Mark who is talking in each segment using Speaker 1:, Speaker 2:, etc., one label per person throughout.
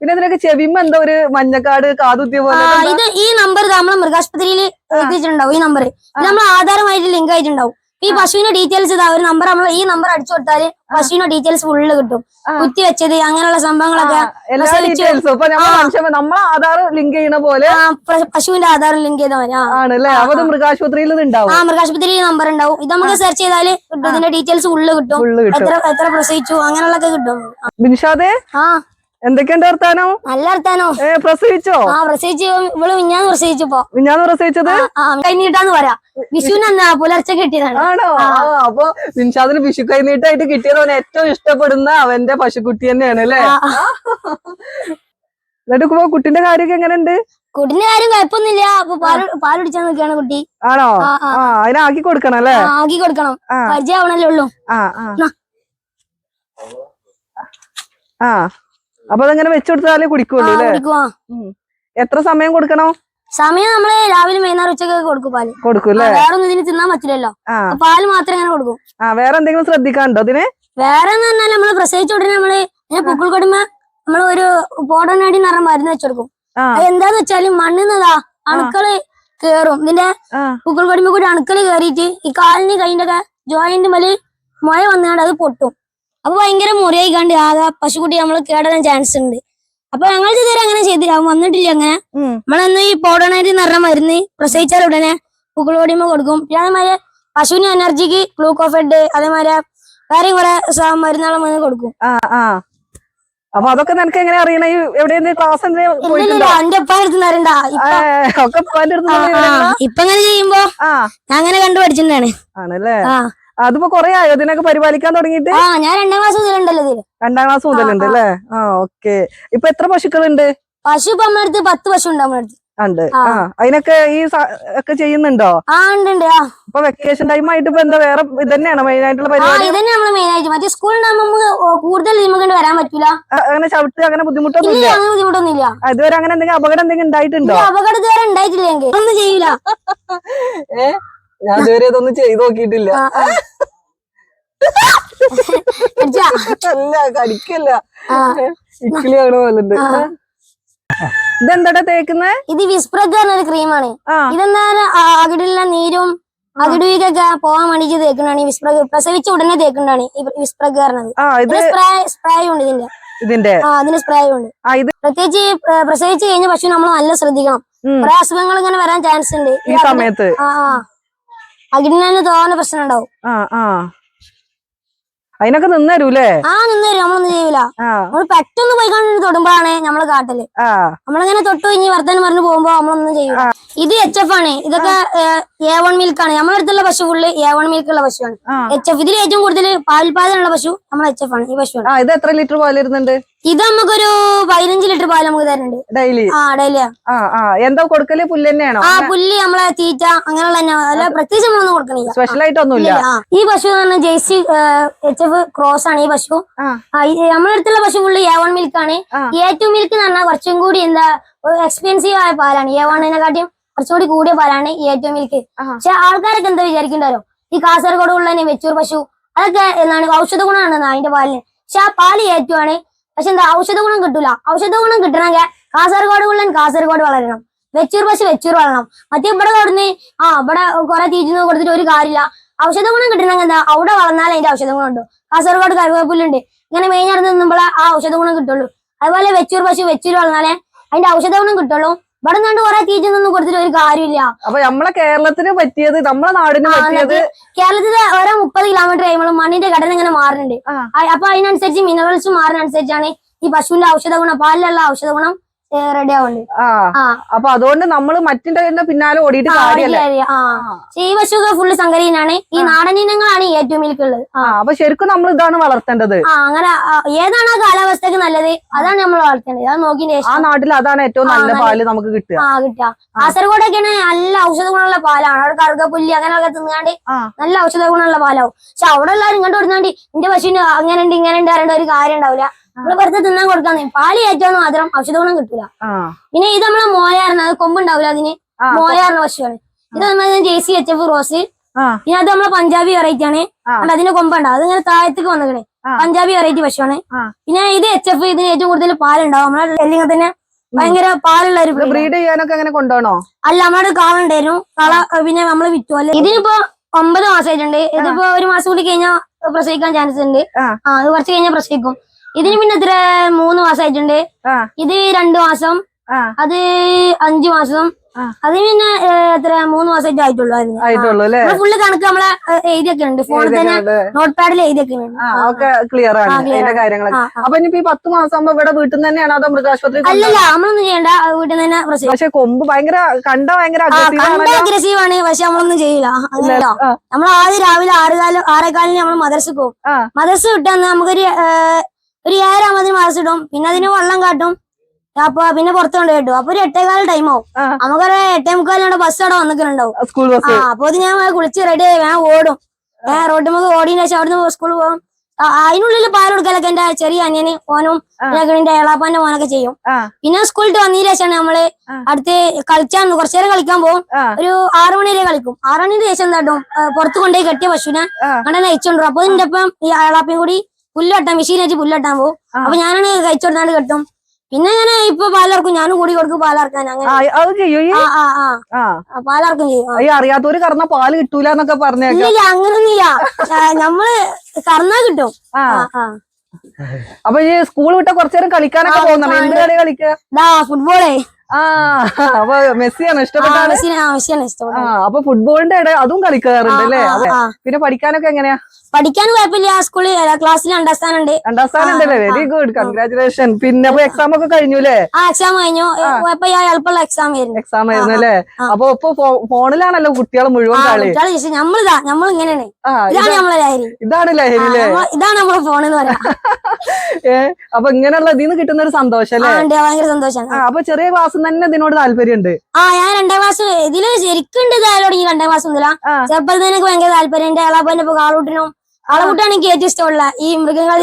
Speaker 1: പിന്നെ ഇതിനൊക്കെ ചെവിമ്മ എന്താ ഒരു മഞ്ഞക്കാട് കാതുത്തിയ പോലെ?
Speaker 2: ഇത് ഈ നമ്പർ നമ്മളെ മൃഗാശുപത്രിയിൽ എത്തിയിട്ടുണ്ടാവും. ഈ നമ്പർ നമ്മൾ ആധാരമായിട്ട് ലിങ്ക് ആയിട്ടുണ്ടാവും. ഈ പശുവിന്റെ ഡീറ്റെയിൽസ് ഇതാ ഒരു നമ്പർ നമ്മൾ ഈ നമ്പർ അടിച്ചു കൊടുത്താൽ പശുവിന്റെ ഡീറ്റെയിൽസ് ഫുള്ള് കിട്ടും. കുത്തി വെച്ചത് അങ്ങനെയുള്ള സംഭവങ്ങളൊക്കെ
Speaker 1: നമ്മളെ ആധാർ ലിങ്ക് ചെയ്യണ പോലെ
Speaker 2: പശുവിന്റെ ആധാർ ലിങ്ക് ചെയ്ത
Speaker 1: ആണല്ലേ? അല്ലേ മൃഗാശുപത്രിയിൽ
Speaker 2: ആ മൃഗാശുപത്രിയിൽ നമ്പർ ഉണ്ടാവും. ഇത് നമുക്ക് സെർച്ച് ചെയ്താൽ ഇതിന്റെ ഡീറ്റെയിൽസ് ഫുള്ള് കിട്ടും. എത്ര എത്ര പ്രസവിച്ചു അങ്ങനെയുള്ളൊക്കെ കിട്ടും.
Speaker 1: ബിൻഷാദേ?
Speaker 2: ആ.
Speaker 1: എന്തൊക്കെയുണ്ട് വർത്താനോ?
Speaker 2: നല്ല വർത്താനോ?
Speaker 1: ഏ പ്രസവിച്ചോ?
Speaker 2: ആ പ്രസവിച്ചു ഇവൾ മിഞ്ഞാന്ന് പ്രസവിച്ചപ്പോ
Speaker 1: മിഞ്ഞാന്ന് പ്രസവിച്ചത്?
Speaker 2: കൈനീട്ടാന്ന് പറയാ. വിഷുവിന് എന്നാ പുലർച്ചെ കിട്ടിയതാണ്.
Speaker 1: ആണോ? അപ്പൊ നിൻഷാദിന് വിഷു കൈനീട്ടായിട്ട് കിട്ടിയത് അവൻ ഏറ്റവും ഇഷ്ടപ്പെടുന്ന അവന്റെ പശുക്കുട്ടി തന്നെയാണ് അല്ലേ. എന്നിട്ട് കുട്ടിന്റെ കാര്യമൊക്കെ എങ്ങനെയുണ്ട്?
Speaker 2: കുട്ടിന്റെ കാര്യം കുഴപ്പമൊന്നുമില്ല. അപ്പൊ പാൽ പാൽ കുടിച്ചാൽ നിൽക്കുകയാണ് കുട്ടി.
Speaker 1: ആണോ? അതിനാക്കി കൊടുക്കണം അല്ലേ?
Speaker 2: ആക്കി കൊടുക്കണം.
Speaker 1: പരിചയം
Speaker 2: പരിചയമാവണല്ലേ ഉള്ളൂ.
Speaker 1: ആ. അപ്പൊ അതങ്ങനെ വെച്ചു കൊടുത്താലേ
Speaker 2: ആ,
Speaker 1: കുടിക്കുള്ളൂ അല്ലേ എത്ര സമയം കൊടുക്കണോ?
Speaker 2: സമയം നമ്മൾ രാവിലെ വൈകുന്നേരം ഉച്ചയ്ക്ക് കൊടുക്കും പാൽ.
Speaker 1: കൊടുക്കും അല്ലേ
Speaker 2: വേറെ ഒന്നും ഇതിന് തിന്നാൻ പറ്റില്ലല്ലോ. പാൽ മാത്രം ഇങ്ങനെ കൊടുക്കും.
Speaker 1: ആ വേറെ എന്തെങ്കിലും ശ്രദ്ധിക്കാണ്ടോ അതിന്
Speaker 2: വേറെ എന്ന് പറഞ്ഞാൽ നമ്മൾ പ്രസവിച്ച ഉടനെ നമ്മൾ പുക്കിൾ കൊടുമ്പ നമ്മൾ ഒരു പോടനാടി എന്ന് പറഞ്ഞ മരുന്ന് വെച്ചെടുക്കും എന്താന്ന് വെച്ചാൽ മണ്ണിന്നതാ അണുക്കൾ കേറും. ഇതിന്റെ പുക്കിൾ കൊടുമ്പ കൂടി അണുക്കൾ കേറിയിട്ട് ഈ കാലിന് കൈന്റെ ഒക്കെ ജോയിന്റ് മൽ മുയ വന്നുകൊണ്ട് അത് പൊട്ടും. അപ്പൊ ഭയങ്കര മുറിയായി കണ്ട് ആ പശുക്കുട്ടി നമ്മൾ കേടാൻ ചാൻസ് ഉണ്ട്. അപ്പൊ ഞങ്ങൾ ഇതുവരെ അങ്ങനെ ചെയ്തില്ല. വന്നിട്ടില്ല അങ്ങനെ. നമ്മളന്ന് ഈ പോടണായിട്ട് നിറഞ്ഞ മരുന്ന് പ്രസവിച്ചാൽ ഉടനെ പൂക്കളോടിയുമ്പോ കൊടുക്കും. പിന്നെ അതേമാതിരി പശുവിന് എനർജിക്ക് ഗ്ലൂക്കോഫെഡ് അതേമാതിരി വേറെയും കുറെ മരുന്നുകളും വന്ന് കൊടുക്കും.
Speaker 1: അപ്പൊ അതൊക്കെ നിനക്ക് എങ്ങനെ അറിയണ? എവിടെയെങ്കിലും ക്ലാസ്
Speaker 2: ഇപ്പൊ? അങ്ങനെ ചെയ്യുമ്പോ അങ്ങനെ കണ്ടു പഠിച്ചിട്ടുണ്ടാണ്
Speaker 1: ആണല്ലേ?
Speaker 2: ആ.
Speaker 1: അതിപ്പോ കൊറേ ആയോ? ഇതിനൊക്കെ പരിപാലിക്കാൻ തുടങ്ങിയിട്ട്?
Speaker 2: ആ ഞാൻ രണ്ടാം ക്ലാസ് മുതലുണ്ടല്ലോ ഇതിൽ.
Speaker 1: രണ്ടാം ക്ലാസ് മുതലുണ്ട് അല്ലെ? ആ. ഓക്കെ. ഇപ്പൊ എത്ര പശുക്കളുണ്ട്?
Speaker 2: പശു ഇപ്പൊ അടുത്ത് പത്ത് പശു ഉണ്ട്
Speaker 1: ഉണ്ട്.
Speaker 2: ആ.
Speaker 1: അതിനൊക്കെ ഈ ഒക്കെ ചെയ്യുന്നുണ്ടോ?
Speaker 2: ആ ഉണ്ട് ആ.
Speaker 1: ഇപ്പൊ വെക്കേഷൻ ടൈം ആയിട്ട് ഇപ്പൊ എന്താ വേറെ ഇതന്നെയാണ് മെയിൻ ആയിട്ടുള്ള പരിപാടി?
Speaker 2: ഇതന്നെ നമ്മൾ മെയിൻ ആയിട്ട്. മറ്റേ സ്കൂളിലാകുമ്പോ നമുക്ക് കൂടുതൽ നമുക്ക് വരാൻ
Speaker 1: പറ്റില്ല അങ്ങനെ ചവിട്ട് അങ്ങനെ ബുദ്ധിമുട്ടൊന്നും
Speaker 2: ഇല്ല?
Speaker 1: ഇല്ല
Speaker 2: അങ്ങനെ ബുദ്ധിമുട്ടൊന്നും ഇല്ല
Speaker 1: ഇതുവരെ അങ്ങനെ എന്തെങ്കിലും അപകടം എന്തെങ്കിലും ഉണ്ടായിട്ടുണ്ടോ?
Speaker 2: അപകടം ഇതുവരെ ഉണ്ടായിട്ടില്ലെങ്കിൽ ഒന്നും
Speaker 1: ചെയ്യില്ല ഞാൻ ഇതുവരെ ഇതൊന്നും ചെയ്ത് നോക്കിയിട്ടില്ല? അല്ല കടിക്കല്ല.
Speaker 2: ഇക്കിളി
Speaker 1: ഇക്കിളിയാണ് പോലുണ്ട്
Speaker 2: ആ.
Speaker 1: ഇതെന്താടാ തേക്കുന്നേ?
Speaker 2: ഇത് വിസ്പ്രഗ് പറഞ്ഞൊരു ക്രീമാണ്. ഇതെന്താ അകിടുള്ള നീരും അകിടുവിക്കൊക്കെ പോവാൻ വേണ്ടിട്ട് തേക്കുന്നതാണ് ഈ വിസ്പ്രഗ് പ്രസവിച്ച ഉടനെ തേക്കുന്നതാണ് ഈ വിസ്പ്രഗ് പറഞ്ഞത്. സ്പ്രേ ഉണ്ട് ഇതിന്റെ.
Speaker 1: ഇതിന്റെ.
Speaker 2: ആ അതിന് സ്പ്രേ ഉണ്ട്. പ്രത്യേകിച്ച് പ്രസവിച്ച് കഴിഞ്ഞ പശു നമ്മൾ നല്ല ശ്രദ്ധിക്കണം. കുറെ അസുഖങ്ങൾ ഇങ്ങനെ വരാൻ ചാൻസ് ഉണ്ട്.
Speaker 1: ഈ സമയത്ത്.
Speaker 2: അകിടിന് തന്നെ തോന്നുന്ന പ്രശ്നം ഉണ്ടാവും.
Speaker 1: അതിനൊക്കെ നിന്നരൂലേ
Speaker 2: ആ നിന്ന് തരും നമ്മളൊന്നും ചെയ്യൂല.
Speaker 1: ആ.
Speaker 2: പെട്ടെന്ന് പോയി കണ്ടിട്ട് തൊടുമ്പോഴാണ് നമ്മൾ
Speaker 1: കാട്ടൽ.
Speaker 2: നമ്മളിങ്ങനെ തൊട്ട് കഴിഞ്ഞ് വർത്താനം പറഞ്ഞു പോകുമ്പോ നമ്മളൊന്നും ചെയ്യൂല. ഇത് എച്ച് എഫ് ആണ്. ഇതൊക്കെ എ വൺ മിൽക്ക് ആണ്. നമ്മുടെ അടുത്തുള്ള പശു ഫുള്ള് എ വൺ മിൽക്ക് ഉള്ള പശുവാണ്. എച്ച് എഫ് ഇതിൽ ഏറ്റവും കൂടുതൽ പാൽപാതനുള്ള പശു നമ്മൾ എച്ച് എഫ് ആണ്. ഈ പശുവാണ്.
Speaker 1: ആ ഇത് എത്ര ലിറ്റർ പാൽ ഇരുന്നുണ്ട്
Speaker 2: ഇത് നമുക്കൊരു പതിനഞ്ച് ലിറ്റർ പാൽ നമുക്ക് തരുന്നുണ്ട്.
Speaker 1: ഡെയിലി
Speaker 2: ആ ഡെയിലി
Speaker 1: ആ. ആ എന്താ കൊടുക്കൽ? പുല്ല് തന്നെയാണോ?
Speaker 2: ആ പുല്ല് നമ്മളെ തീറ്റ അങ്ങനെയുള്ള തന്നെ. അല്ല പ്രത്യേകിച്ച് നമ്മളൊന്നും കൊടുക്കണില്ല.
Speaker 1: സ്പെഷ്യൽ ആയിട്ടൊന്നുമില്ല
Speaker 2: ഈ പശു എന്ന് പറഞ്ഞാൽ ജേഴ്സി എച്ച് എഫ് ക്രോസ് ആണ് ഈ പശു. നമ്മുടെ അടുത്തുള്ള പശു ഫുള്ള് എ വൺ മിൽക്ക് ആണ്.
Speaker 1: ആ.
Speaker 2: എ ടു മിൽക്ക് എന്ന് പറഞ്ഞാൽ കുറച്ചും കൂടി എന്താ എക്സ്പെൻസീവ് ആയ പാലാണ്. എ വണ്ണിനെക്കാട്ടിയും കുറച്ചും കൂടി കൂടിയ പാലാണ് ഈ ഏറ്റവും മിൽക്ക്. പക്ഷെ ആൾക്കാരൊക്കെ എന്താ വിചാരിക്കണ്ടോ ഈ കാസർഗോഡ് ഉള്ള മെച്ചൂർ വെച്ചൂർ പശു. അതൊക്കെ എന്താണ് ഔഷധ ഗുണമാണ് അതിന്റെ പാലിന്. പക്ഷെ ആ പാൽ ഏറ്റു ആണ് പക്ഷെ എന്താ ഔഷധ ഗുണം കിട്ടൂല. ഔഷധ ഗുണം കിട്ടണമെങ്കിൽ കാസർഗോഡ് ഉള്ളൻ കാസർഗോഡ് വളരണം. വെച്ചൂർ പശു വെച്ചൂർ വളരണം. മറ്റേ ഇവിടെ കൊടുന്ന് ആ ഇവിടെ കുറെ തീറ്റ കൊടുത്തിട്ട് ഒരു കാര്യമില്ല. ഔഷധ ഗുണം കിട്ടണമെങ്കിൽ എന്താ അവിടെ വളർന്നാൽ അതിന്റെ ഔഷധ ഗുണം ഉണ്ട്? കാസർഗോഡ് കരുവേപ്പിലുണ്ട് ഇങ്ങനെ മെയിൻ നടന്ന് നിന്നുമ്പോഴേ ആ ഔഷധ ഗുണം കിട്ടുള്ളൂ. അതുപോലെ വെച്ചൂർ പശു വെച്ചൂർ വളർന്നാലേ അതിന്റെ ഔഷധ ഗുണം കിട്ടുള്ളൂ. ഇവിടെ നിന്നുകൊണ്ട് കുറെ തീറ്റൊന്നും കൊടുത്തിട്ട് ഒരു കാര്യമില്ല.
Speaker 1: അപ്പൊ നമ്മളെ കേരളത്തിന് പറ്റിയത് നമ്മളെ നാടിന് പറ്റിയത്
Speaker 2: കേരളത്തിലെ ഓരോ മുപ്പത് കിലോമീറ്റർ കഴിയുമ്പോൾ മണ്ണിന്റെ ഘടന ഇങ്ങനെ മാറുന്നുണ്ട്. അപ്പൊ അതിനനുസരിച്ച് മിനറൽസ് മാറുന്ന അനുസരിച്ചാണ് ഈ പശുവിന്റെ ഔഷധ ഗുണം പാലിലുള്ള ഔഷധ ഗുണം റെഡി ആവുന്നുണ്ട്
Speaker 1: ആ.
Speaker 2: ആ.
Speaker 1: അപ്പൊ അതുകൊണ്ട് നമ്മൾ മറ്റിന്റെ പിന്നാലെ ഓടിയിട്ട്
Speaker 2: ഫുള്ള് സങ്കരീനാണ് ഈ നാടൻ ഇനങ്ങളാണ് ഏറ്റവും മിൽക്കുള്ളത്
Speaker 1: അപ്പൊ ശരിക്കും നമ്മൾ ഇതാണ് വളർത്തേണ്ടത്.
Speaker 2: ആ അങ്ങനെ ഏതാണ് ആ കാലാവസ്ഥക്ക് നല്ലത്? അതാണ് നമ്മൾ വളർത്തേണ്ടത്. അത് നോക്കിയതിന്
Speaker 1: ആ നാട്ടിൽ അതാണ് ഏറ്റവും നല്ല പാൽ നമുക്ക് കിട്ടുക.
Speaker 2: ആ കിട്ടുക. കാസർഗോഡൊക്കെയാണ് നല്ല ഔഷധ ഗുണമുള്ള പാലാണ്. അവിടെ കറുകപ്പുല്ലി അങ്ങനെയൊക്കെ തിന്നാണ്ട്. നല്ല ഔഷധ ഗുണമുള്ള പാലാവും. പക്ഷെ അവിടെ എല്ലാവരും ഇങ്ങോട്ട് കൊടുത്താണ്ട് എന്റെ പശുവിന് അങ്ങനെ ഉണ്ട് ഇങ്ങനെ ഉണ്ട് അറിയേണ്ട ഒരു കാര്യം ഉണ്ടാവില്ല നമ്മൾ വെറുതെ തിന്നാൻ കൊടുക്കാൻ പാൽ ഏറ്റവും മാത്രം ഔഷധ ഗുണം കിട്ടൂല പിന്നെ ഇത് നമ്മളെ മോയാറിന് അത് കൊമ്പുണ്ടാവില്ല അതിന്? മോയാറിന് പശുവാണ്. ഇത് നമ്മൾ ജേസി എച്ച് എഫ് റോസ്. പിന്നെ അത് നമ്മളെ പഞ്ചാബി വെറൈറ്റി ആണ്. അതിന്റെ കൊമ്പുണ്ടാവും അത് ഇങ്ങനെ താഴത്തേക്ക് വന്നിക്കണേ. പഞ്ചാബി വെറൈറ്റി പശുവാണ്. പിന്നെ ഇത് എച്ച് എഫ് ഇതിന് ഏറ്റവും കൂടുതൽ പാലുണ്ടാവും. നമ്മളെ ഡൽഹിയിൽ തന്നെ ഭയങ്കര പാലുള്ള ഒരു
Speaker 1: ബ്രീഡ് ചെയ്യാനൊക്കെ അങ്ങനെ കൊണ്ടുപോകണോ
Speaker 2: അല്ല നമ്മുടെ കാള ഉണ്ടായിരുന്നു. കാള പിന്നെ നമ്മൾ വിറ്റു. അല്ലെ? ഇതിനിപ്പോ ഒമ്പത് മാസമായിട്ടുണ്ട് ഇതിപ്പോ ഒരു മാസം കൂടി കഴിഞ്ഞാൽ പ്രസവിക്കാൻ ചാൻസ് ഉണ്ട്.
Speaker 1: ആ.
Speaker 2: അത് കുറച്ച് കഴിഞ്ഞാൽ പ്രസവിക്കും. ഇതിന് പിന്നെ എത്ര മൂന്ന് മാസമായിട്ടുണ്ട്
Speaker 1: ആയിട്ടുണ്ട്
Speaker 2: ഇത് രണ്ടു മാസം അത് അഞ്ചു മാസം. അത് പിന്നെ എത്ര മൂന്ന് മാസമായിട്ട് ആയിട്ടുള്ളൂ അതിന്.
Speaker 1: ആയിട്ടുള്ളൂ അല്ലേ?
Speaker 2: ഫുള്ള് കണക്ക് നമ്മളെ എഴുതിയൊക്കെ ഉണ്ട് ഫോണിൽ തന്നെ നോട്ട് പാഡിൽ എഴുതിയൊക്കെ ഉണ്ട്
Speaker 1: ആ ഒക്കെ ക്ലിയർ ആണ്
Speaker 2: ആ, clear
Speaker 1: അതിന്റെ
Speaker 2: ആണ്.
Speaker 1: കാര്യങ്ങളൊക്കെ.
Speaker 2: ആ, ആ.
Speaker 1: അപ്പൊ ഇനിയിപ്പോ ഈ പത്ത് മാസം ആകുമ്പോ ഇവിടെ വീട്ടിൽ നിന്ന് തന്നെയാണോ അതോ മൃഗാശുപത്രി
Speaker 2: അല്ലല്ല നമ്മളൊന്നും ചെയ്യണ്ട. വീട്ടിൽ നിന്ന് തന്നെ
Speaker 1: പക്ഷെ കൊമ്പ് ഭയങ്കര കണ്ട ഭയങ്കര
Speaker 2: അഗ്രസീവ് ആണ്. പക്ഷെ നമ്മളൊന്നും ചെയ്യില്ല. നമ്മൾ ആദ്യം രാവിലെ ആറുകാലം ആറേക്കാലിന് നമ്മൾ മദർസ് പോകും. മദർസ് വിട്ടാന്ന് നമുക്കൊരു ഒരു ഏഴാമതിന് മദർസ് ഇടും. പിന്നെ അതിന് വെള്ളം കാട്ടും. അപ്പൊ പിന്നെ പുറത്ത് കൊണ്ട് കേട്ടു. അപ്പൊ ഒരു എട്ടേകാൽ ടൈം ആവും.
Speaker 1: ആ.
Speaker 2: നമുക്കൊരു എട്ടേ മുക്കാലിനോട് ബസ് അവിടെ വന്നിട്ടുണ്ടാവും.
Speaker 1: സ്കൂൾ ബസ്
Speaker 2: അപ്പൊ അത് ഞാൻ കുളിച്ച് റെഡി ആയി. ഞാൻ ഓടും. ഞാൻ റോഡ് നമുക്ക് ഓടിയതിനു ശേഷം അവിടുന്ന് സ്കൂളിൽ പോകും അതിനുള്ളിൽ പാൽ കൊടുക്കലൊക്കെ എന്റെ ചെറിയ അനിയന് ഓനും. എന്റെ എളാപ്പാന്റെ മോനൊക്കെ ചെയ്യും. പിന്നെ സ്കൂളിൽ വന്നതിന് ശേഷമാണ്
Speaker 1: നമ്മൾ.
Speaker 2: അടുത്ത് കളിച്ചാൻ കുറച്ചു നേരം കളിക്കാൻ പോകും ഒരു ആറു മണി വരെ കളിക്കും. ആറു മണിന്റെ ശേഷം എന്താട്ടും പുറത്ത് കൊണ്ടുപോയി കെട്ടിയ പശുവിനെ. അങ്ങനെ നയിച്ചോണ്ടു അപ്പൊ ഇതിന്റെ ഒപ്പം ഈ അളാപ്പയും കൂടി പുല്ലട്ടാൻ മെഷീൻ വെച്ച് പുല്ലട്ടാൻ പോകും അപ്പൊ ഞാനാണ് കഴിച്ചോടുന്നാണ്ട് കെട്ടും. പിന്നെ ഞാൻ ഇപ്പൊ പാലർക്കും ഞാനും കൂടി കൊടുക്കും പാലർക്കാൻ അങ്ങനെ.
Speaker 1: അത് ചെയ്യൂ
Speaker 2: പാലർക്കും ചെയ്യും.
Speaker 1: ഈ അറിയാത്തവര് കറന്ന പാൽ കിട്ടൂല എന്നൊക്കെ പറഞ്ഞേക്കാം.
Speaker 2: ഇല്ലില്ല അങ്ങനൊന്നുമില്ല. നമ്മൾ കറന്നാ കിട്ടും.
Speaker 1: അപ്പൊ ഈ സ്കൂൾ വിട്ട കുറച്ചു നേരം കളിക്കാനൊക്കെ പോകുന്നുണ്ട്? എന്ത്. കളി കളിക്കുക
Speaker 2: ഫുട്ബോളേ.
Speaker 1: ആ അപ്പൊ മെസ്സിയാണ് ഇഷ്ടപ്പെട്ട അപ്പൊ ഫുട്ബോളിന്റെ ഇടയിൽ അതും കളിക്കാറുണ്ട് അല്ലേ. പിന്നെ പഠിക്കാനൊക്കെ എങ്ങനെയാ?
Speaker 2: പഠിക്കാൻ കുഴപ്പമില്ല. സ്കൂളിൽ ക്ലാസ്സിൽ രണ്ടാം സ്ഥാനം ഉണ്ട്
Speaker 1: രണ്ടാം സ്ഥാനം ഉണ്ടല്ലേ വെരി ഗുഡ് കൺഗ്രാചുലേഷൻ പിന്നെ അപ്പൊ എക്സാം ഒക്കെ കഴിഞ്ഞു. അല്ലേ
Speaker 2: ആ. എക്സാം കഴിഞ്ഞു എളുപ്പമുള്ള എക്സാം ആയിരുന്നു.
Speaker 1: എക്സാം ആയിരുന്നു അല്ലേ. അപ്പൊ ഇപ്പൊ ഫോണിലാണല്ലോ കുട്ടികൾ മുഴുവൻ കളി.
Speaker 2: കുട്ടികളെ നമ്മളിതാ നമ്മൾ ഇങ്ങനെയാണ് ഇതാണ്
Speaker 1: ഇതാ-
Speaker 2: നമ്മളെ ലഹരി.
Speaker 1: ഇതാണ് ലഹരി
Speaker 2: ഇതാണ് നമ്മളെ ഫോൺ എന്ന് പറയാം.
Speaker 1: ഏ അപ്പൊ ഇങ്ങനെയുള്ള ഇതിന്ന് കിട്ടുന്ന ഒരു സന്തോഷം അല്ലേ?
Speaker 2: ഭയങ്കര സന്തോഷമാണ്
Speaker 1: അപ്പൊ ചെറിയ ക്ലാസ് തന്നെ ഇതിനോട് താല്പര്യമുണ്ട്.
Speaker 2: ആ ഞാൻ രണ്ടാം ക്ലാസ് ഇതിൽ ശരിക്കും ഉണ്ട് ഇതായാലും രണ്ടാം ക്ലാസ്
Speaker 1: ഒന്നുമില്ല.
Speaker 2: ചെറുപ്പത്തിൽ എനിക്ക് ഭയങ്കര താല്പര്യം എന്റെ ഇളാപ്പന്റെ ഇപ്പൊ കാളൂട്ടിനും കാളൂട്ടാണ് എനിക്ക് ഏറ്റവും ഇഷ്ടമുള്ള ഈ മൃഗങ്ങൾ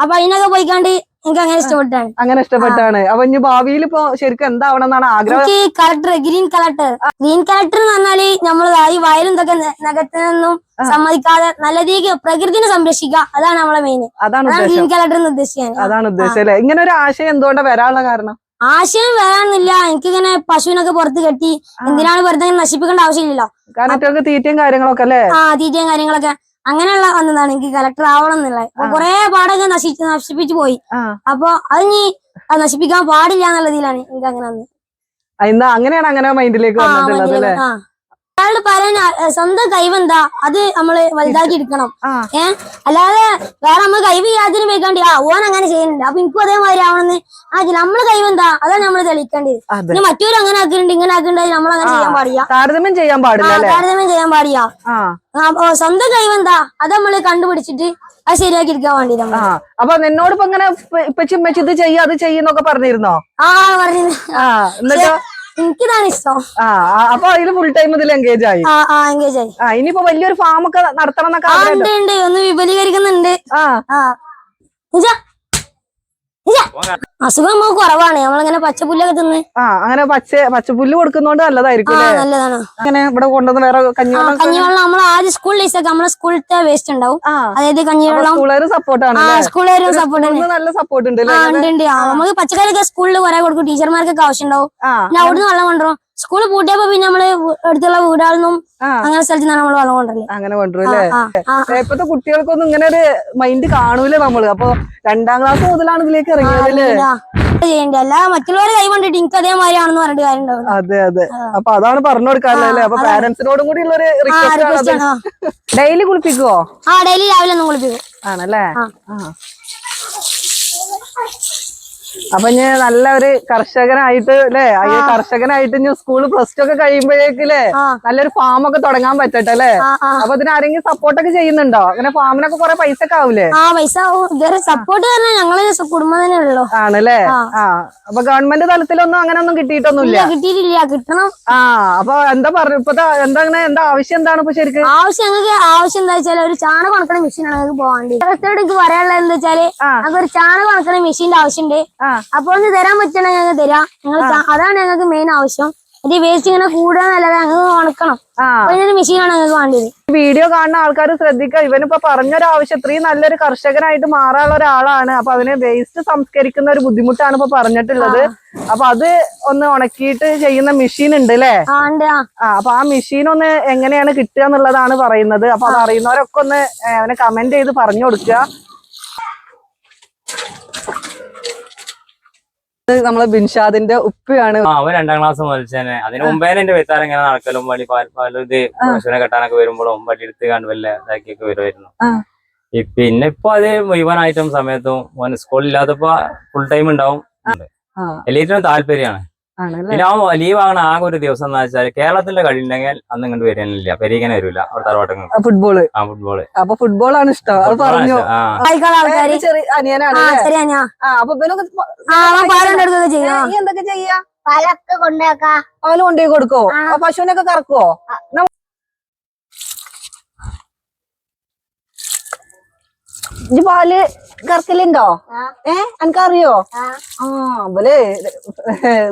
Speaker 2: അപ്പൊ അതിനൊക്കെ പോയിക്കാണ്ട് എനിക്ക് അങ്ങനെ ഇഷ്ടപ്പെട്ടാണ്.
Speaker 1: അങ്ങനെ ഇഷ്ടപ്പെട്ടാണ്. അപ്പൊ ഇനി ഭാവിയിൽ ഇപ്പൊ ശരിക്കും എന്താവണം എന്നാണ് ആഗ്രഹം?
Speaker 2: എനിക്ക് collector green collector green collector എന്ന് പറഞ്ഞാൽ നമ്മൾ ഈ വയലും ഇതൊക്കെ നഗത്തിനൊന്നും സമ്മതിക്കാതെ നല്ല രീതിക്ക് പ്രകൃതിനെ സംരക്ഷിക്കുക. അതാണ് നമ്മളെ മെയിൻ
Speaker 1: അതാണ്
Speaker 2: ഗ്രീൻ കളക്ടർ എന്ന് ഉദ്ദേശിക്കാൻ
Speaker 1: അതാണ് ഉദ്ദേശം അല്ലെ? ഇങ്ങനെ ഒരു ആശയം എന്തുകൊണ്ട് വരാനുള്ള കാരണം?
Speaker 2: ആശയം വരാനില്ല എനിക്കിങ്ങനെ പശുവിനൊക്കെ പുറത്ത് കെട്ടി എന്തിനാണ് വെറുതെ നശിപ്പിക്കേണ്ട ആവശ്യമില്ലല്ലോ.
Speaker 1: കാരണം തീറ്റയും കാര്യങ്ങളൊക്കെ അല്ലേ?
Speaker 2: ആ തീറ്റയും കാര്യങ്ങളൊക്കെ. അങ്ങനെയുള്ള വന്നതാണ് എനിക്ക് കളക്ടർ ആവണം എന്നുള്ളത്. കുറെ പാടൊക്കെ നശിച്ച് നശിപ്പിച്ചു പോയി. അപ്പൊ അത് നീ നശിപ്പിക്കാൻ പാടില്ല എന്നുള്ളതിലാണ് എനിക്ക് അങ്ങനെ വന്നത്.
Speaker 1: അങ്ങനെയാണ് അങ്ങനെ മൈൻഡിലേക്ക് വന്നിട്ടുള്ളത് അല്ലേ?
Speaker 2: അയാളുടെ പറയാൻ സ്വന്തം കൈവെന്താ അത് നമ്മൾ വലുതാക്കി എടുക്കണം. ഏ? അല്ലാതെ വേറെ നമ്മൾ കൈവ് യാതൊരു വെക്കാണ്ടി ആ ഓൻ അങ്ങനെ ചെയ്യുന്നുണ്ട്. അപ്പൊ എനിക്കും അതേമാതിരി ആവണമെന്ന് ആ നമ്മൾ കൈവെന്താ അതാണ് നമ്മൾ തെളിയിക്കേണ്ടത്. പിന്നെ മറ്റൊരു അങ്ങനെ ആക്കുന്നുണ്ട് ഇങ്ങനെ ആക്കുന്നുണ്ട് നമ്മൾ അങ്ങനെ ചെയ്യാൻ പാടില്ല.
Speaker 1: താരതമ്യം ചെയ്യാൻ പാടില്ല
Speaker 2: താരതമ്യം ചെയ്യാൻ പാടില്ല. സ്വന്തം കൈവെന്താ അത് നമ്മൾ കണ്ടുപിടിച്ചിട്ട് അത് ശരിയാക്കി എടുക്കാൻ വേണ്ടി
Speaker 1: അപ്പൊ നിന്നോട് ഇപ്പൊ ഇങ്ങനെ ഇത് ചെയ്യാ അത് ചെയ്യുന്നൊക്കെ പറഞ്ഞിരുന്നോ?
Speaker 2: ആ
Speaker 1: പറഞ്ഞിരുന്നു.
Speaker 2: എനിക്കിതാണ് ഇഷ്ടം
Speaker 1: ആ അപ്പൊ അതിൽ ഫുൾ ടൈം ഇതിൽ എൻഗേജ് ആയി.
Speaker 2: എൻഗേജ് ആയി.
Speaker 1: ആ ഇനിയിപ്പോ വലിയൊരു ഫാം ഒക്കെ നടത്തണം എന്നൊക്കെ
Speaker 2: ഒന്ന് വിപുലീകരിക്കുന്നുണ്ട്.
Speaker 1: ആ.
Speaker 2: അസുഖം നമുക്ക് കുറവാണ്. നമ്മളിങ്ങനെ പച്ചപ്പുല്ലൊക്കെ തിന്ന്.
Speaker 1: ആ അങ്ങനെ പച്ച പച്ചപ്പുല്ല് കൊടുക്കുന്നോണ്ട് നല്ലതായിരിക്കും
Speaker 2: നല്ലതാണ്.
Speaker 1: അങ്ങനെ ഇവിടെ കൊണ്ടുവന്ന് വേറെ കഞ്ഞിവെള്ളം
Speaker 2: കഞ്ഞിവെള്ളം നമ്മൾ ആദ്യം സ്കൂളിൽ നമ്മളെ സ്കൂളിലത്തെ വേസ്റ്റ് ഉണ്ടാവും. അതായത് കഞ്ഞിവെള്ളം
Speaker 1: സ്കൂളുകാർ സപ്പോർട്ടാണ്
Speaker 2: സ്കൂളുകാരും സപ്പോർട്ട്
Speaker 1: നല്ല സപ്പോർട്ട് ഉണ്ട് അല്ലേ?
Speaker 2: ഉണ്ട് നമുക്ക് പച്ചക്കറിയൊക്കെ സ്കൂളിൽ കുറെ കൊടുക്കും. ടീച്ചർമാർക്കൊക്കെ ആവശ്യം ഉണ്ടാവും പിന്നെ അവിടുന്ന് വെള്ളം കൊണ്ടുവരും. സ്കൂൾ പൂട്ടിയപ്പോ പിന്നെ നമ്മൾ അടുത്തുള്ള
Speaker 1: വീടാണെന്നും
Speaker 2: അങ്ങനെ സ്ഥലത്ത് നിന്നാണ് നമ്മൾ വെള്ളം കൊണ്ടുവരുന്നത്.
Speaker 1: അങ്ങനെ കൊണ്ടുവരും
Speaker 2: ആ,
Speaker 1: അല്ലേ
Speaker 2: ആ, ആ,
Speaker 1: ഏ, ഇപ്പത്തെ കുട്ടികൾക്കൊന്നും ഇങ്ങനെ ഒരു മൈൻഡ് കാണൂല നമ്മൾ? അപ്പൊ രണ്ടാം ക്ലാസ് മുതലാണ് ഇതിലേക്ക് ഇറങ്ങിയത്
Speaker 2: മറ്റുള്ളവരെ കൈ കൊണ്ടിട്ട് എനിക്ക് അതേമാതിരി ആണെന്ന് പറഞ്ഞിട്ട് കാര്യം
Speaker 1: അതെ അതെ. അപ്പൊ അതാണ് പറഞ്ഞു കൊടുക്കാറില്ലേ അപ്പൊ പാരന്റ്സിനോടും കൂടി ഉള്ള ഒരു. ഡെയിലി കുളിപ്പിക്കുവോ?
Speaker 2: ആ ഡെയിലി രാവിലെ ഒന്നും കുളിപ്പിക്കും.
Speaker 1: ആണല്ലേ?
Speaker 2: ആ.
Speaker 1: അപ്പൊ ഞാൻ നല്ല ഒരു കർഷകനായിട്ട് അല്ലേ? ഈ കർഷകനായിട്ട് ഞാൻ സ്കൂൾ പ്ലസ് ടു ഒക്കെ കഴിയുമ്പോഴേക്കില്ലേ നല്ലൊരു ഫാം ഒക്കെ തുടങ്ങാൻ പറ്റട്ടെ അല്ലേ? അപ്പൊ ഇതിന് ആരെങ്കിലും സപ്പോർട്ടൊക്കെ ചെയ്യുന്നുണ്ടോ? അങ്ങനെ ഫാമിനൊക്കെ കൊറേ പൈസ ഒക്കെ ആവൂലേ?
Speaker 2: ആ പൈസ സപ്പോർട്ട് തന്നെ ഞങ്ങൾ കുടുംബം തന്നെ ഉള്ളു.
Speaker 1: ആണല്ലേ
Speaker 2: ആ.
Speaker 1: അപ്പൊ ഗവൺമെന്റ് തലത്തിലൊന്നും അങ്ങനെ ഒന്നും കിട്ടിയിട്ടൊന്നുമില്ല
Speaker 2: കിട്ടിയിട്ടില്ല. കിട്ടണം.
Speaker 1: ആ അപ്പൊ എന്താ പറഞ്ഞു ഇപ്പത്തെ എന്താ അങ്ങനെ എന്താ ആവശ്യം എന്താണ് ഇപ്പൊ ശരിക്കും?
Speaker 2: ആവശ്യം ഞങ്ങൾക്ക് ആവശ്യം എന്താ വെച്ചാൽ ഒരു ചാണകം ഉണക്കണ മെഷീൻ ആണ് പോകാണ്ട് പറയാനുള്ളത് എന്താ
Speaker 1: വെച്ചാൽ.
Speaker 2: ഞങ്ങൾക്ക് ഒരു ചാണകം ഉണക്കണ മെഷീന്റെ ആവശ്യമുണ്ട്. അപ്പോൾ ഒന്ന് തരാൻ പറ്റണേ ഞങ്ങൾക്ക് തരാം. ഞങ്ങൾ അതാണ് ഞങ്ങൾക്ക് മെയിൻ ആവശ്യം. മറ്റേ വേസ്റ്റ് ഇങ്ങനെ കൂടാന്നല്ലാതെ അങ്ങ് ഉണക്കണം
Speaker 1: അതിനൊരു
Speaker 2: അപ്പൊ മെഷീനാണ് ഞങ്ങൾക്ക് വേണ്ടത്.
Speaker 1: വീഡിയോ കാണുന്ന ആൾക്കാർ ശ്രദ്ധിക്കുക. ഇവനിപ്പോ പറഞ്ഞൊരു ആവശ്യം ഇത്രയും നല്ലൊരു കർഷകനായിട്ട് മാറാനുള്ള ഒരാളാണ്. അപ്പൊ അതിനെ വേസ്റ്റ് സംസ്കരിക്കുന്ന ഒരു ബുദ്ധിമുട്ടാണ് ഇപ്പൊ പറഞ്ഞിട്ടുള്ളത്. അപ്പൊ അത് ഒന്ന് ഉണക്കിയിട്ട് ചെയ്യുന്ന മെഷീൻ ഉണ്ട് അല്ലേ
Speaker 2: ആ
Speaker 1: അപ്പൊ ആ മെഷീൻ ഒന്ന് എങ്ങനെയാണ് കിട്ടുക എന്നുള്ളതാണ് പറയുന്നത്. അപ്പൊ അത് അറിയുന്നവരൊക്കെ ഒന്ന് അവനെ കമന്റ് ചെയ്ത് പറഞ്ഞു കൊടുക്കുക. നമ്മളെ ബിൻഷാദിന്റെ ഉപ്പയാണ്.
Speaker 3: അവൻ രണ്ടാം ക്ലാസ് മുതൽ തന്നെ. അതിന് മുമ്പേ എന്റെ വെത്താരം ഇങ്ങനെ നടക്കലും വഴി പലത് പശുവിനെ കെട്ടാനൊക്കെ വരുമ്പോഴും വടി എടുത്ത് കണ്ട് വല്ല ഇതാക്കിയൊക്കെ വരുമായിരുന്നു. പിന്നെ ഇപ്പൊ അത് മുഴുവനായിട്ടും സമയത്തും സ്കൂളില്ലാത്തപ്പോ ഫുൾ ടൈം ഉണ്ടാവും. എല്ലാറ്റിനും താല്പര്യമാണ്. അവൻ ലീവ് ആകണ ആകെ ഒരു ദിവസം എന്ന് വെച്ചാൽ കേരളത്തിന്റെ കളി ഉണ്ടെങ്കിൽ അന്ന് ഇങ്ങോട്ട് വരാനില്ല പെരീകനെ വരില്ല അവിടെ
Speaker 1: ഫുട്ബോൾ.
Speaker 3: ആ ഫുട്ബോൾ.
Speaker 1: അപ്പൊ ഫുട്ബോൾ ആണ് ഇഷ്ടം അത് പറഞ്ഞു? ചെറിയ അനിയനാണ്
Speaker 2: ഞാൻ
Speaker 1: അപ്പൊ എന്തൊക്കെ ചെയ്യാ?
Speaker 4: പാലൊക്കെ
Speaker 1: പാൽ കൊണ്ടുപോയി കൊടുക്കോ? ആ. പശുവിനൊക്കെ കറക്കുവോ? ഇജ്ജ് പാൽ കറക്കലുണ്ടോ? ഏ? എനിക്കറിയോ
Speaker 4: ആ.
Speaker 1: ആ അവൽ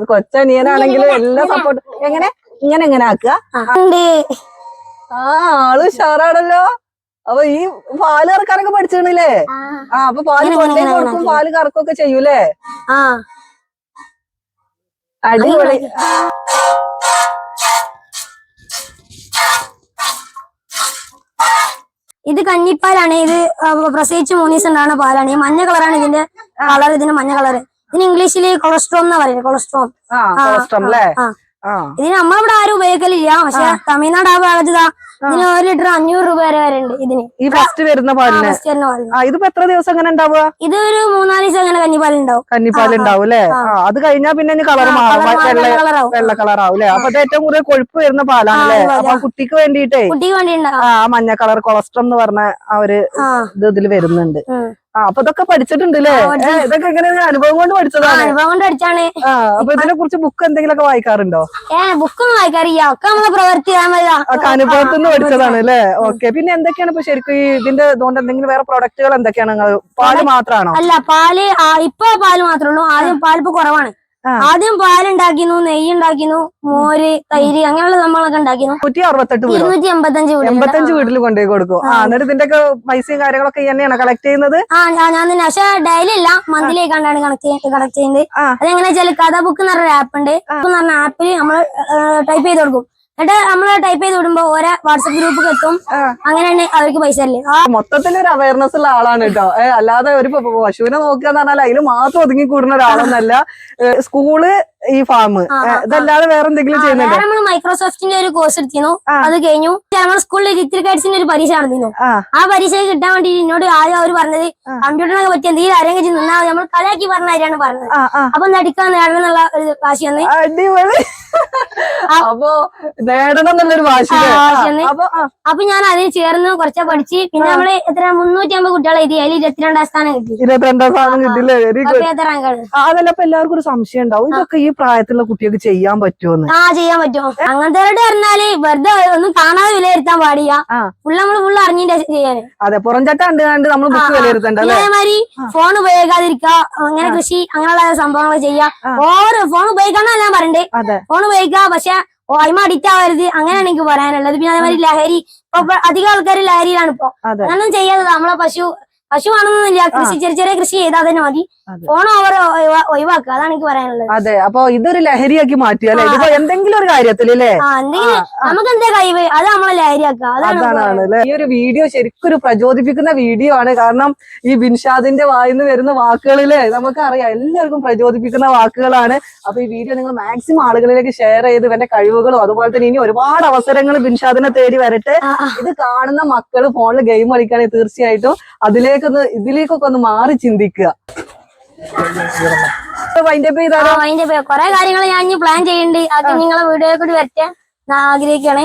Speaker 1: കൊച്ചനിയനാണെങ്കിൽ എല്ലാ സപ്പോർട്ട് എങ്ങനെ? ഇങ്ങനെ എങ്ങനെ ആക്കുക? ആ. ആൾ ഉഷാറാണല്ലോ. അപ്പൊ ഈ പാൽ കറക്കാനൊക്കെ പഠിച്ചിരുന്നില്ലേ?
Speaker 4: ആ.
Speaker 1: അപ്പൊ
Speaker 2: പാൽ
Speaker 1: കൊണ്ടേ കൊടുക്കും പാൽ കറക്കൊക്കെ ചെയ്യൂലേ?
Speaker 2: ആ.
Speaker 1: അടിപൊളി.
Speaker 2: ഇത് കഞ്ഞിപ്പാലാണ്. ഇത് പ്രസവിച്ച് മൂന്ന് ദിവസം ഉണ്ടാകുന്ന പാലാണ്. ഈ മഞ്ഞ കളറാണ് ഇതിന്റെ കളർ ഇതിന് മഞ്ഞ കളർ ഇതിന് ഇംഗ്ലീഷിൽ കൊളസ്ട്രോം എന്നാ പറയുന്നത്. കൊളസ്ട്രോം
Speaker 1: കൊളസ്ട്രോം അല്ലേ
Speaker 2: ഇതിന് നമ്മളിവിടെ ആരും ഉപയോഗിക്കലില്ല. പക്ഷെ തമിഴ്നാട് ആ ഭാഗത്ത് ഇതാ ഇതിന് ഒരു ലിറ്റർ അഞ്ഞൂറ് രൂപ വരെ വരെ ഉണ്ട് ഇതിന്.
Speaker 1: ഈ ഫസ്റ്റ് വരുന്ന പാലിന്. ഇതിപ്പോ എത്ര ദിവസം അങ്ങനെ ഉണ്ടാവുക?
Speaker 2: ഇത് ഒരു മൂന്നാൽ ദിവസം അങ്ങനെ കഞ്ഞിപ്പാൽ ഉണ്ടാവും
Speaker 1: കഞ്ഞിപ്പാൽ ഉണ്ടാവും അല്ലേ? അത് കഴിഞ്ഞാൽ പിന്നെ കളർ മാറും. വെള്ള കളർ ആവും അല്ലേ? അപ്പൊ ഏറ്റവും കൂടുതൽ കൊഴുപ്പ് വരുന്ന പാലാണ് അല്ലേ? അപ്പൊ കുട്ടിക്ക് വേണ്ടിട്ടേ
Speaker 2: കുട്ടിക്ക് വേണ്ടി
Speaker 1: ആ മഞ്ഞ കളർ കൊളസ്ട്രോൾ എന്ന് പറഞ്ഞ ആ ഒരു ഇത് ഇതിൽ വരുന്നുണ്ട്. അപ്പൊ ഇതൊക്കെ പഠിച്ചിട്ടുണ്ട് അല്ലേ
Speaker 2: ആ, പഠിച്ചു.
Speaker 1: ഏ, ഇതൊക്കെ എങ്ങനെ അനുഭവം കൊണ്ട് പഠിച്ചതാണ്?
Speaker 2: അനുഭവം കൊണ്ട്
Speaker 1: പഠിച്ചാണ്. അപ്പൊ ഇതിനെ കുറിച്ച് ബുക്ക് എന്തെങ്കിലുമൊക്കെ വായിക്കാറുണ്ടോ?
Speaker 2: ബുക്കൊന്നും വായിക്കാറില്ല. ഒക്കെ നമ്മളെ പ്രവർത്തി
Speaker 1: ഒക്കെ അനുഭവത്തിൽ നിന്ന് പഠിച്ചതാണ് അല്ലേ? ഓക്കെ പിന്നെ എന്തൊക്കെയാണ് ഇപ്പൊ ശരിക്കും ഇതിന്റെ ഇതുകൊണ്ട് എന്തെങ്കിലും വേറെ പ്രൊഡക്റ്റുകൾ എന്തൊക്കെയാണ് പാൽ മാത്രമാണോ?
Speaker 2: അല്ല പാൽ ഇപ്പൊ പാൽ മാത്രമേ ഉള്ളൂ. ആദ്യം പാൽ ഇപ്പൊ കുറവാണ്. ആദ്യം പാലുണ്ടാക്കിന്നു നെയ്യ് ഉണ്ടാക്കിന്നു മോര് തൈര് അങ്ങനെയുള്ള സംഭവങ്ങളൊക്കെ ഉണ്ടാക്കിന്നു.
Speaker 1: നൂറ്റി അറുപത്തെട്ട്
Speaker 2: ഇരുന്നൂറ്റി എൺപത്തഞ്ച് വീട്
Speaker 1: എൺപത്തഞ്ച് വീട്ടിൽ കൊണ്ടുപോയി കൊടുക്കും. എന്നിട്ട് ഇതിന്റെ ഒക്കെ പൈസയും കാര്യങ്ങളൊക്കെ തന്നെയാണ് കളക്ട് ചെയ്യുന്നത്?
Speaker 2: ആ ഞാൻ തന്നെ. പക്ഷെ ഡെയിലി അല്ല മന്ത്ലി കണ്ടാണ് കണക്ട് കളക്ട് ചെയ്യുന്നത്. അതെങ്ങനെ വെച്ചാൽ കഥ ബുക്ക് എന്ന് പറഞ്ഞ ആപ്പ് ഉണ്ട്. പറഞ്ഞ ആപ്പിൽ നമ്മൾ ടൈപ്പ് ചെയ്ത് കൊടുക്കും. എന്നിട്ട് നമ്മൾ ടൈപ്പ് ചെയ്ത് വിടുമ്പോ ഓരോ വാട്സപ്പ് ഗ്രൂപ്പ് എത്തും.
Speaker 1: അങ്ങനെ
Speaker 2: അങ്ങനെയാണ് അവർക്ക് പൈസ അല്ലേ
Speaker 1: മൊത്തത്തിൽ ഒരു അവയർനെസ് ഉള്ള ആളാണ് കേട്ടോ. അല്ലാതെ ഒരു പശുവിനെ നോക്കുക എന്ന് പറഞ്ഞാൽ അതിൽ മാത്രം ഒതുങ്ങി കൂടുന്ന ഒരാളൊന്നല്ല. സ്കൂൾ ഈ ഫാം ഇതല്ലാതെ വേറെ എന്തെങ്കിലും ചെയ്യുന്നുണ്ടോ?
Speaker 2: നമ്മൾ മൈക്രോസോഫ്റ്റിന്റെ ഒരു കോഴ്സ് എടുത്തിരുന്നു. അത് കഴിഞ്ഞു. നമ്മൾ സ്കൂളിൽ ലിറ്റിൽ ഒരു പരീക്ഷ നടന്നിരുന്നു.
Speaker 1: ആ.
Speaker 2: പരീക്ഷ കിട്ടാൻ വേണ്ടി എന്നോട് ആദ്യം അവർ പറഞ്ഞത്. കമ്പ്യൂട്ടറിനൊക്കെ പറ്റി എന്തെങ്കിലും അറിയാൻ നിന്നാൽ നമ്മൾ കളിയാക്കി പറഞ്ഞ കാര്യമാണ് പറഞ്ഞത്. അപ്പൊ നടിക്കാൻ നേടണം എന്നുള്ള ഒരു വാശി വന്ന്.
Speaker 1: അടിപൊളി. അപ്പൊ നേടണം എന്നുള്ളൊരു. അപ്പൊ
Speaker 2: ഞാൻ അതിൽ ചേർന്ന് കുറച്ച് പഠിച്ച്. പിന്നെ നമ്മൾ എത്ര മുന്നൂറ്റി അമ്പത് കുട്ടികളെ എഴുതി. അതിൽ ഇരുപത്തിരണ്ടാം സ്ഥാനം കിട്ടി.
Speaker 1: ഇരുപത്തിരണ്ടാം സ്ഥാനം കിട്ടില്ലേ വെരി ഗുഡ് അതല്ല അപ്പൊ എല്ലാവർക്കും ഒരു സംശയം ഉണ്ടാവും. ഇതൊക്കെ ഈ പ്രായത്തിലുള്ള കുട്ടികൾക്ക് ചെയ്യാൻ പറ്റുമെന്ന്
Speaker 2: ആ ചെയ്യാൻ പറ്റുമോ അങ്ങനത്തെ പറഞ്ഞാൽ വെറുതെ ഒന്നും കാണാതെ വിലയിരുത്താൻ പാടില്ല. ഫുള്ള് നമ്മൾ ഫുള്ള് അറിഞ്ഞിട്ട് ചെയ്യാന്
Speaker 1: അതെ പുറംചട്ട കണ്ട് കണ്ട് നമ്മൾ ബുക്ക്. വിലയിരുത്തണ്ട
Speaker 2: അതേമാതിരി ഫോൺ ഉപയോഗിക്കാതിരിക്കുക അങ്ങനെ കൃഷി അങ്ങനെയുള്ള സംഭവങ്ങൾ ചെയ്യാ. ഓരോ ഫോൺ ഉപയോഗിക്കാന്ന് ഞാൻ പറയണ്ടേ.
Speaker 1: അതെ.
Speaker 2: ഫോൺ ഉപയോഗിക്കുക പക്ഷെ അയിമ അഡിക്റ്റ് ആവരുത്. അങ്ങനെയാണ് എനിക്ക് പറയാനുള്ളത്. പിന്നെ അതേമാതിരി ലഹരി ഇപ്പൊ ഇപ്പൊ അധികം ആൾക്കാർ ലഹരിയിലാണ് ഇപ്പൊ. അതൊന്നും ചെയ്യാതെ നമ്മളെ പശു പശു ആണെന്നൊന്നുമില്ല കൃഷി ചെറിയ ചെറിയ കൃഷി ചെയ്താൽ തന്നെ മതി. ഫോൺ ഓവർ ഒഴിവാക്കുക. അതാണ് എനിക്ക് പറയാനുള്ളത്.
Speaker 1: അതെ. അപ്പൊ ഇതൊരു ലഹരിയാക്കി മാറ്റി അല്ലെ? ഇതിപ്പോ എന്തെങ്കിലും ഒരു കാര്യത്തിൽ അല്ലേ
Speaker 2: നമുക്ക് എന്താ കഴിവ്? അത് നമ്മളെ ലഹരിയാക്കുക. അതാണ്
Speaker 1: ഈ ഒരു വീഡിയോ ശരിക്കും ഒരു പ്രചോദിപ്പിക്കുന്ന വീഡിയോ ആണ്. കാരണം ഈ ബിൻഷാദിന്റെ വായിന്ന് വരുന്ന വാക്കുകളിൽ നമുക്കറിയാം എല്ലാവർക്കും പ്രചോദിപ്പിക്കുന്ന വാക്കുകളാണ്. അപ്പൊ ഈ വീഡിയോ നിങ്ങൾ മാക്സിമം ആളുകളിലേക്ക് ഷെയർ ചെയ്ത് ഇവന്റെ കഴിവുകളും അതുപോലെ തന്നെ ഇനി ഒരുപാട് അവസരങ്ങൾ ബിൻഷാദിനെ തേടി വരട്ടെ. ഇത് കാണുന്ന മക്കൾ ഫോണിൽ ഗെയിം കളിക്കുകയാണെങ്കിൽ തീർച്ചയായിട്ടും അതിലേക്കൊന്ന് ഇതിലേക്കൊക്കെ ഒന്ന് മാറി ചിന്തിക്കുക.
Speaker 2: അതിന്റെ കുറെ കാര്യങ്ങൾ ഞാൻ ഇനി പ്ലാൻ ചെയ്യുന്നുണ്ട് അത് നിങ്ങളെ വീഡിയോ കൂടി വരട്ടെ ആഗ്രഹിക്കുകയാണ്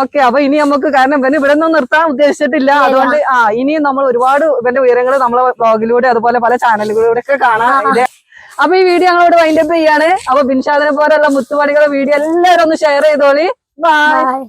Speaker 1: ഓക്കെ അപ്പൊ ഇനി നമുക്ക് കാരണം ഇവന് ഇവിടെ ഒന്നും നിർത്താൻ ഉദ്ദേശിച്ചിട്ടില്ല. അതുകൊണ്ട് ആ ഇനിയും നമ്മൾ ഒരുപാട് ഇവന്റെ ഉയരങ്ങൾ നമ്മളെ ബ്ലോഗിലൂടെ അതുപോലെ പല ചാനലുകളിലൂടെ ഒക്കെ കാണാൻ അപ്പൊ ഈ വീഡിയോ ഞങ്ങളോട് വൈൻഡപ്പ് ചെയ്യാണ്. അപ്പൊ ബിൻഷാദിനെ പോലെയുള്ള മുത്തുപണികളുടെ വീഡിയോ എല്ലാവരും ഒന്ന് ഷെയർ ചെയ്തോളി.
Speaker 2: ബൈ